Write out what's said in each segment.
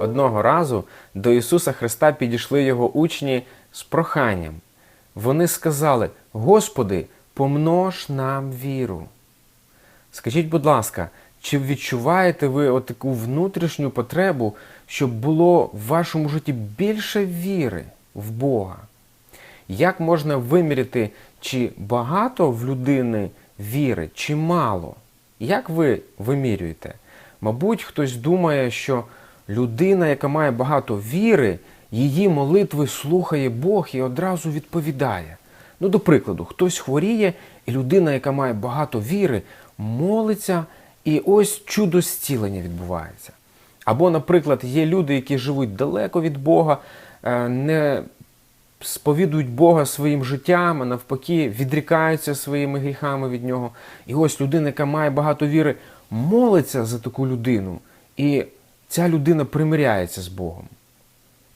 Одного разу до Ісуса Христа підійшли його учні з проханням. Вони сказали: Господи, помнож нам віру. Скажіть, будь ласка, чи відчуваєте ви таку внутрішню потребу, щоб було в вашому житті більше віри в Бога? Як можна виміряти, чи багато в людини віри, чи мало? Як ви вимірюєте? Мабуть, хтось думає, що людина, яка має багато віри, її молитви слухає Бог і одразу відповідає. Ну, до прикладу, хтось хворіє, і людина, яка має багато віри, молиться, і ось чудо зцілення відбувається. Або, наприклад, є люди, які живуть далеко від Бога, е, не сповідують Бога своїм життям, а навпаки, відрікаються своїми гріхами від нього. І ось людина, яка має багато віри, молиться за таку людину, і ця людина примиряється з Богом.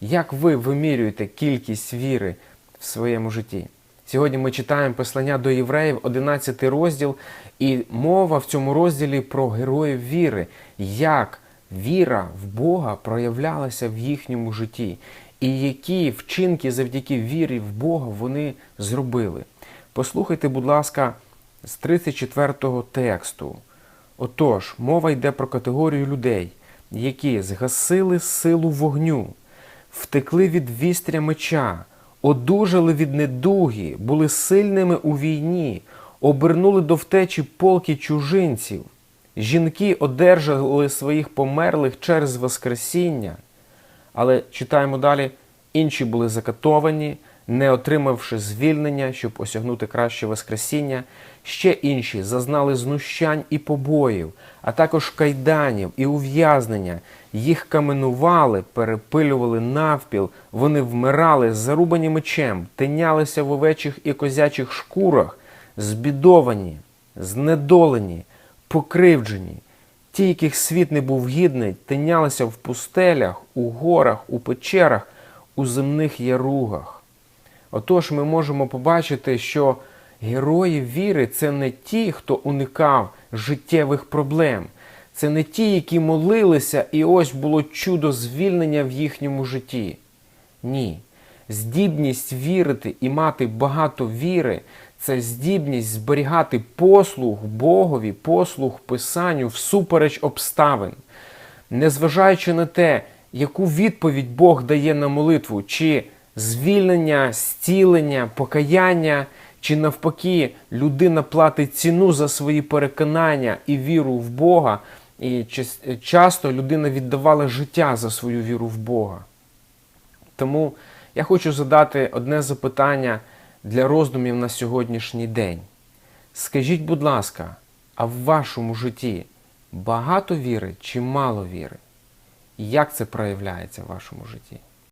Як ви вимірюєте кількість віри в своєму житті? Сьогодні ми читаємо послання до євреїв, 11 розділ, і мова в цьому розділі про героїв віри, як віра в Бога проявлялася в їхньому житті, і які вчинки завдяки вірі в Бога вони зробили. Послухайте, будь ласка, з 34-го тексту. Отож, мова йде про категорію людей, які згасили силу вогню, втекли від вістря меча, одужали від недуги, були сильними у війні, обернули до втечі полки чужинців. Жінки одержали своїх померлих через Воскресіння. Але читаємо далі: інші були закатовані, не отримавши звільнення, щоб осягнути краще Воскресіння. Ще інші зазнали знущань і побоїв, а також кайданів і ув'язнення. Їх каменували, перепилювали навпіл, вони вмирали, зарубані мечем, тинялися в овечих і козячих шкурах, збідовані, знедолені, покривджені. Ті, яких світ не був гідний, тинялися в пустелях, у горах, у печерах, у земних яругах. Отож, ми можемо побачити, що герої віри це не ті, хто уникав життєвих проблем, це не ті, які молилися, і ось було чудо звільнення в їхньому житті. Ні. Здібність вірити і мати багато віри це здібність зберігати послуг Богові, послуг Писанню всупереч обставин, незважаючи на те, яку відповідь Бог дає на молитву, чи звільнення, зцілення, покаяння, чи навпаки, людина платить ціну за свої переконання і віру в Бога, і часто людина віддавала життя за свою віру в Бога. Тому я хочу задати одне запитання для роздумів на сьогоднішній день. Скажіть, будь ласка, а в вашому житті багато віри чи мало віри? Як це проявляється в вашому житті?